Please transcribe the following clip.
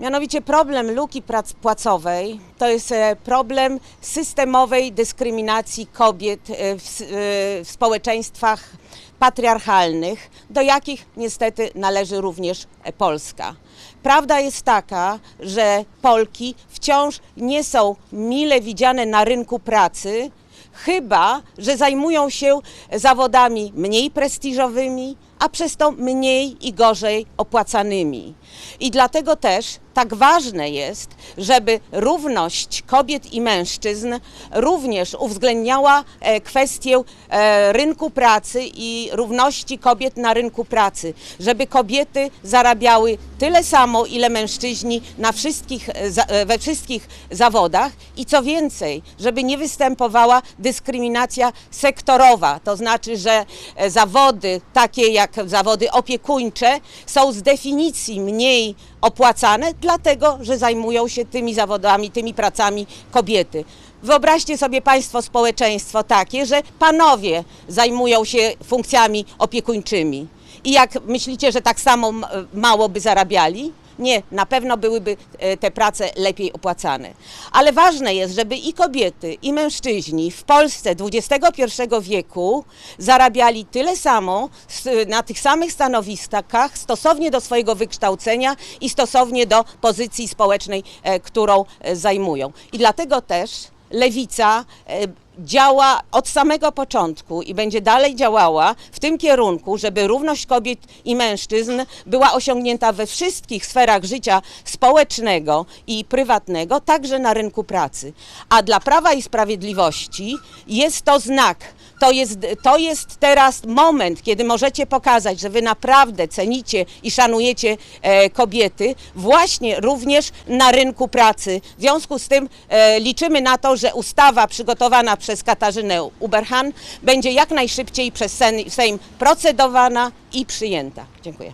Mianowicie problem luki prac- płacowej to jest e, problem systemowej dyskryminacji kobiet e, w, e, w społeczeństwach patriarchalnych, do jakich niestety należy również Polska. Prawda jest taka, że Polki wciąż nie są mile widziane na rynku pracy, chyba że zajmują się zawodami mniej prestiżowymi, a przez to mniej i gorzej opłacanymi. I dlatego też tak ważne jest, żeby równość kobiet i mężczyzn również uwzględniała e, kwestię e, rynku pracy i równości kobiet na rynku pracy, żeby kobiety zarabiały tyle samo, ile mężczyźni na wszystkich, e, we wszystkich zawodach i co więcej, żeby nie występowała dyskryminacja sektorowa, to znaczy, że zawody takie jak zawody opiekuńcze są z definicji mniej opłacane, dlatego że zajmują się tymi zawodami, tymi pracami kobiety. Wyobraźcie sobie Państwo społeczeństwo takie, że panowie zajmują się funkcjami opiekuńczymi. I jak myślicie, że tak samo mało by zarabiali? Nie, na pewno byłyby e, te prace lepiej opłacane. Ale ważne jest, żeby i kobiety, i mężczyźni w Polsce XXI wieku zarabiali tyle samo na tych samych stanowiskach stosownie do swojego wykształcenia i stosownie do pozycji społecznej, e, którą e, zajmują. I dlatego też lewica e, działa od samego początku i będzie dalej działała w tym kierunku, żeby równość kobiet i mężczyzn była osiągnięta we wszystkich sferach życia społecznego i prywatnego, także na rynku pracy. A dla Prawa i Sprawiedliwości jest to znak. To jest, to jest teraz moment, kiedy możecie pokazać, że wy naprawdę cenicie i szanujecie e, kobiety, właśnie również na rynku pracy. W związku z tym e, liczymy na to, że ustawa przygotowana przez Katarzynę Uberhan będzie jak najszybciej przez Sejm procedowana i przyjęta. Dziękuję.